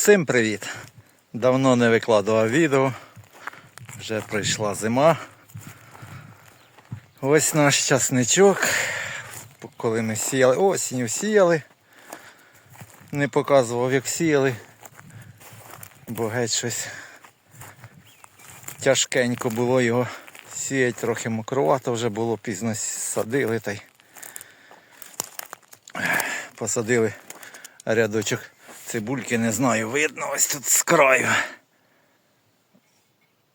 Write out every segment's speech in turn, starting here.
Всім привіт! Давно не викладував відео. Вже прийшла зима. Ось наш часничок. Коли ми сіяли, осінню сіяли. Не показував, як сіяли. Бо геть щось тяжкенько було його сіяти, трохи мокрувато вже було, пізно садили та й посадили рядочок цибульки, не знаю, видно ось тут з краю.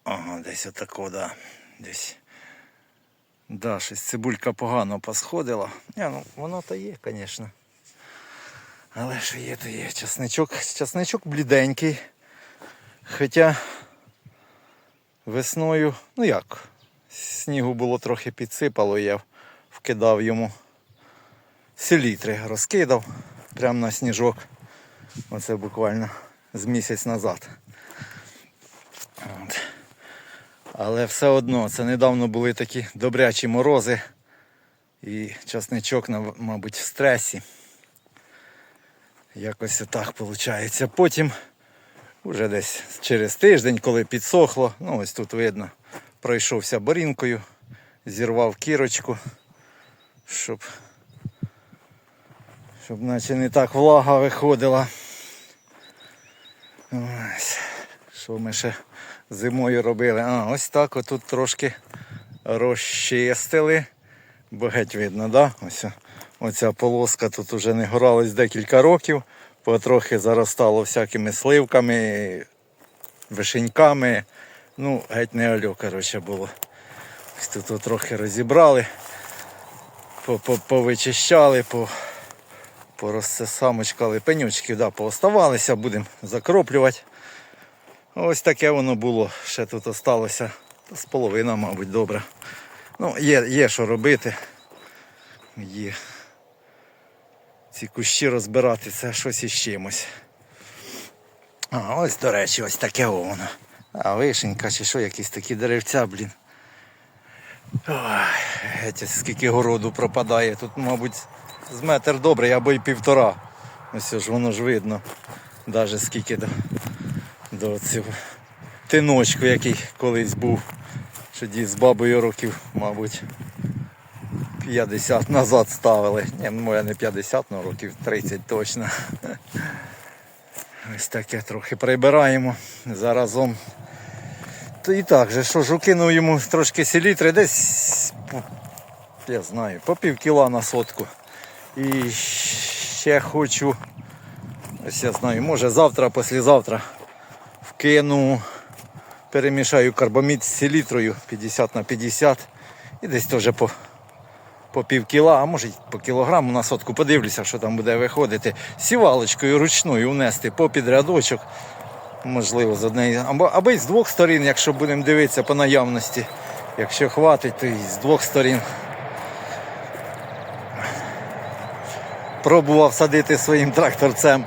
Ага, десь отако, да. Десь. Да, щось цибулька погано посходила. Не, ну воно то є, звісно. Але що є, то є. Часничок, часничок бліденький. Хоча весною, ну як, снігу було трохи підсипало, я вкидав йому селітри, розкидав прямо на сніжок. Оце буквально з місяць назад. От. Але все одно, це недавно були такі добрячі морози. І часничок, мабуть, в стресі. Якось отак виходить. Потім, вже десь через тиждень, коли підсохло, ну ось тут видно, пройшовся борінкою, зірвав кірочку, щоб, щоб наче не так влага виходила. Ось. Що ми ще зимою робили? А, ось так отут трошки розчистили. Бо геть видно, да? Ось оця полоска тут уже не горалась декілька років, потрохи заростало всякими сливками, вишеньками. Ну, геть не альо, коротше, було. Тут трохи розібрали, по- по- повичищали, по, порозсамочкали пенючки, да, пооставалися, будемо закроплювати. Ось таке воно було. Ще тут осталося з половина, мабуть, добре. Ну, є, є що робити. Є. Ці кущі розбирати це щось із чимось. А, ось, до речі, ось таке воно. А вишенька чи що, якісь такі деревця, блін. Ой, геть, скільки городу пропадає. Тут, мабуть, з метр добрий або й півтора. Ось ж воно ж видно. Навіть скільки до, до цього тиночку, який колись був. Що дід з бабою років, мабуть, 50 назад ставили. Ні, ну я не 50, але років 30 точно. Ось таке трохи прибираємо заразом. То і так же, що ж укинув йому трошки селітри, десь, я знаю, по пів кіла на сотку. І ще хочу, ось я знаю, може завтра, післязавтра вкину, перемішаю карбамід з селітрою 50 на 50 і десь теж по, по пів кіла, а може по кілограму на сотку. Подивлюся, що там буде виходити. Сівалочкою ручною внести попід рядочок. Можливо, з однієї або, або з двох сторін, якщо будемо дивитися по наявності. Якщо хватить, то і з двох сторін. Пробував садити своїм тракторцем.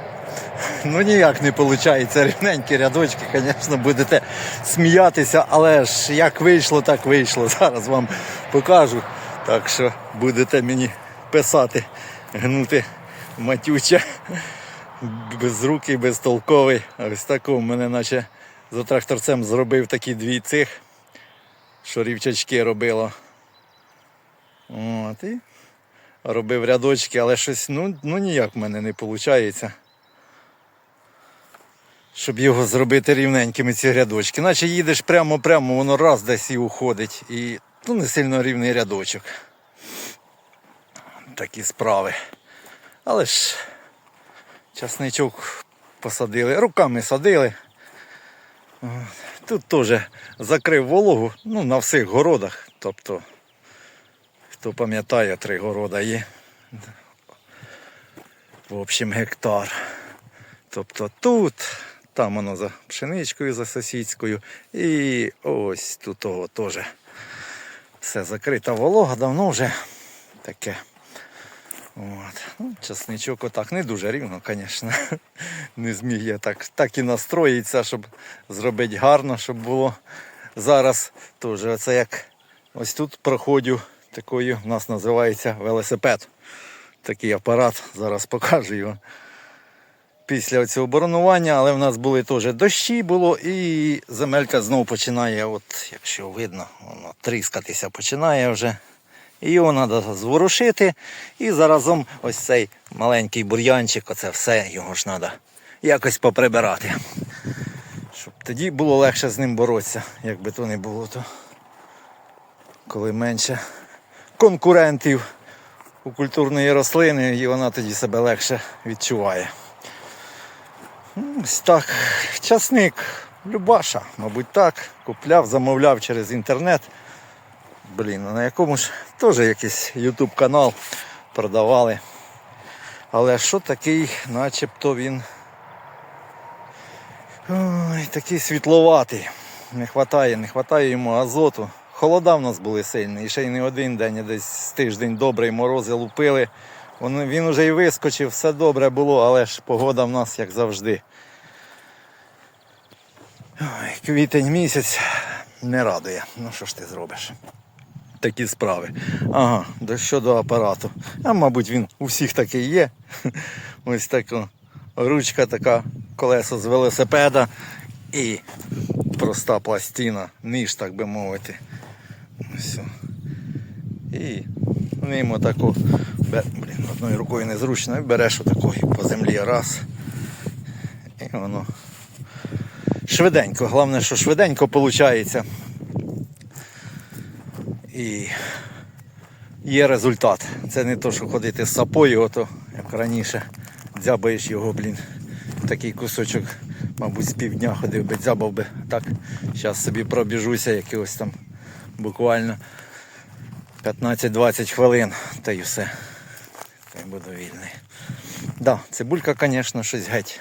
Ну ніяк не виходить. Рівненькі рядочки, звісно, будете сміятися, але ж як вийшло, так вийшло. Зараз вам покажу. Так що будете мені писати, гнути матюче, безрукий, безтолковий. Ось такого мене наче за тракторцем зробив такі дві цих, що рівчачки робило. От, і робив рядочки, але щось ну, ну ніяк в мене не виходить. Щоб його зробити рівненькими ці рядочки. Наче їдеш прямо-прямо, воно раз десь і уходить. І ну, не сильно рівний рядочок. Такі справи. Але ж часничок посадили, руками садили. Тут теж закрив вологу ну, на всіх городах. Тобто, хто пам'ятає, три города є. В общем, гектар. Тобто тут, там воно за пшеничкою, за сусідською. І ось тут того теж все закрита волога, давно вже таке. От. Ну, часничок отак не дуже рівно, звісно. Не зміг я так, так і настроїтися, щоб зробити гарно, щоб було. Зараз теж оце як ось тут проходжу такою, у нас називається велосипед. Такий апарат, зараз покажу його. після цього боронування, але в нас були теж дощі було, і земелька знову починає, от, якщо видно, воно тріскатися починає вже. Його треба зворушити. І заразом ось цей маленький бур'янчик, оце все, його ж треба якось поприбирати. Щоб тоді було легше з ним боротися, як би то не було, то коли менше конкурентів у культурної рослини, і вона тоді себе легше відчуває. Ну, Ось так. Часник Любаша, мабуть, так. Купляв, замовляв через інтернет. Блін, а на якому ж теж якийсь YouTube канал продавали. Але що такий, начебто він. Ой, такий світловатий. Не вистачає, не вистачає йому азоту. Холода в нас були сильні, і ще й не один день, а десь тиждень добрий морози лупили. Він, уже і вискочив, все добре було, але ж погода в нас як завжди. Ой, квітень місяць не радує. Ну що ж ти зробиш? Такі справи. Ага, до щодо апарату. А мабуть він у всіх такий є. Ось така ручка така, колесо з велосипеда і проста пластина, ніж, так би мовити. О. І ним отаку, блін, одною рукою незручно, і береш отаку по землі раз. І воно швиденько. Головне, що швиденько виходить. І є результат. Це не то, що ходити з сапою, ото, як раніше, дзябаєш його, блін. Такий кусочок, мабуть, з півдня ходив би, дзябав би. Так, зараз собі пробіжуся якихось там буквально 15-20 хвилин, та й все. Та й буду вільний. Да, цибулька, звісно, щось геть.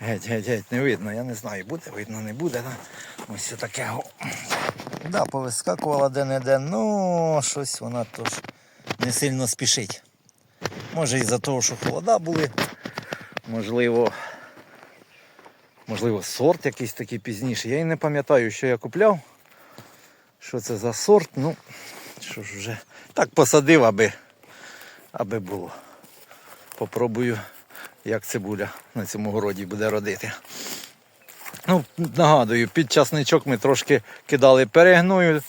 Геть, геть, геть, не видно. Я не знаю, буде, видно, не буде. Да? Ось таке. Да, повискакувала де-не-де, ну щось вона тож не сильно спішить. Може із-за того, що холода були, можливо, можливо, сорт якийсь такий пізніший. Я і не пам'ятаю, що я купляв. Що це за сорт, ну, що ж вже. Так посадив, аби, аби було. Попробую, як цибуля на цьому городі буде родити. Ну, нагадую, під часничок ми трошки кидали перегною.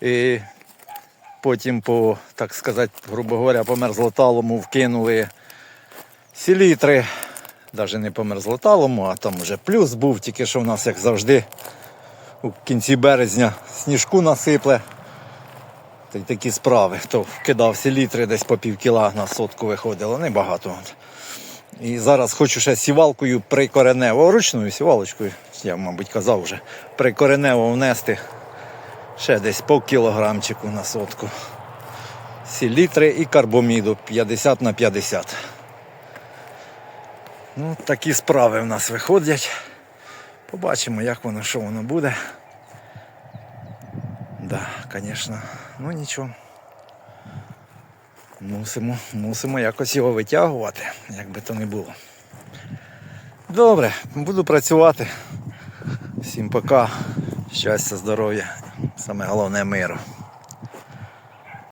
І потім по, так сказати, грубо говоря, по мерзлоталому вкинули селітри. Навіть не по мерзлоталому, а там вже плюс був, тільки що в нас, як завжди, у кінці березня сніжку насипле. Та й такі справи. То вкидав селітри десь по пів кіла на сотку виходило, небагато. І зараз хочу ще сівалкою прикоренево, ручною сівалочкою, я, мабуть, казав вже, прикоренево внести ще десь по кілограмчику на сотку. Селітри і карбоміду 50 на 50. Ну, такі справи в нас виходять. Побачимо, як воно, що воно буде. Да, звісно, ну нічого. Мусимо, мусимо якось його витягувати, як би то не було. Добре, буду працювати. Всім пока. Щастя, здоров'я. Саме головне миру.